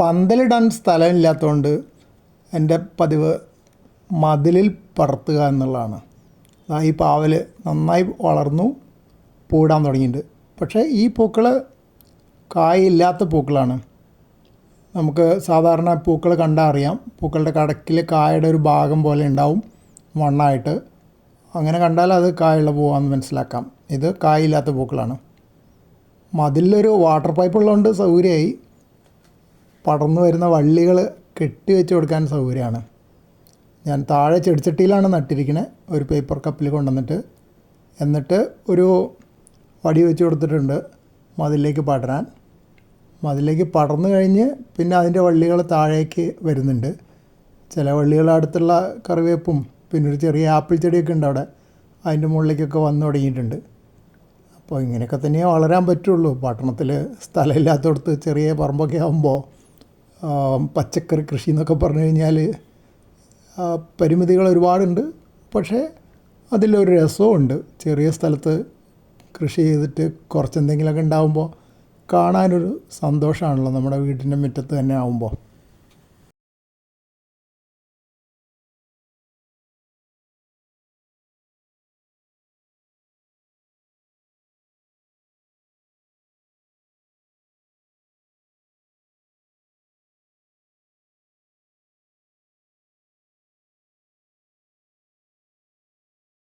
പന്തലിടാൻ സ്ഥലമില്ലാത്തതുകൊണ്ട് എന്റെ പതിവ് മതിലിൽ പടർത്തുക എന്നുള്ളതാണ്. ഈ പാവൽ നന്നായി വളർന്നു പൂടാൻ തുടങ്ങിയിട്ടുണ്ട്. പക്ഷേ ഈ പൂക്കൾ കായില്ലാത്ത പൂക്കളാണ്. നമുക്ക് സാധാരണ പൂക്കൾ കണ്ടാൽ അറിയാം. പൂക്കളുടെ കടക്കിൽ കായയുടെ ഒരു ഭാഗം പോലെ ഉണ്ടാവും മണ്ണായിട്ട്. അങ്ങനെ കണ്ടാൽ അത് കായുള്ള പൂവാന്ന് മനസ്സിലാക്കാം. ഇത് കായില്ലാത്ത പൂക്കളാണ്. മതിലൊരു വാട്ടർ പൈപ്പ് ഉള്ളതുകൊണ്ട് സൗകര്യമായി. പടർന്നു വരുന്ന വള്ളികൾ കെട്ടി വെച്ച് കൊടുക്കാൻ സൗകര്യമാണ്. ഞാൻ താഴെ ചെടിച്ചട്ടിയിലാണ് നട്ടിരിക്കുന്നത് ഒരു പേപ്പർ കപ്പിൽ കൊണ്ടുവന്നിട്ട് എന്നിട്ട് ഒരു വടി വെച്ച് കൊടുത്തിട്ടുണ്ട് മതിലേക്ക് പടരാൻ. മതിലേക്ക് പടർന്നു കഴിഞ്ഞ് പിന്നെ അതിന്റെ വള്ളികൾ താഴേക്ക് വരുന്നുണ്ട്. ചില വള്ളികൾ അടുത്തുള്ള കറിവേപ്പും പിന്നെ ഒരു ചെറിയ ആപ്പിൾ ചെടിയൊക്കെ ഉണ്ട് അവിടെ. അതിന്റെ മുകളിലേക്കൊക്കെ വന്നു തുടങ്ങിയിട്ടുണ്ട്. അപ്പോൾ ഇങ്ങനെയൊക്കെ തന്നെയേ വളരാൻ പറ്റുള്ളൂ. പട്ടണത്തിൽ സ്ഥലമില്ലാത്തടത്ത് ചെറിയ പറമ്പൊക്കെ ആകുമ്പോൾ പച്ചക്കറി കൃഷി എന്നൊക്കെ പറഞ്ഞു കഴിഞ്ഞാൽ പരിമിതികൾ ഒരുപാടുണ്ട്. പക്ഷേ അതിലൊരു രസമുണ്ട് ചെറിയ സ്ഥലത്ത് കൃഷി ചെയ്തിട്ട് കുറച്ചെന്തെങ്കിലുമൊക്കെ ഉണ്ടാകുമ്പോൾ കാണാനൊരു സന്തോഷമാണല്ലോ നമ്മുടെ വീടിന്റെ മുറ്റത്ത് തന്നെ ആകുമ്പോൾ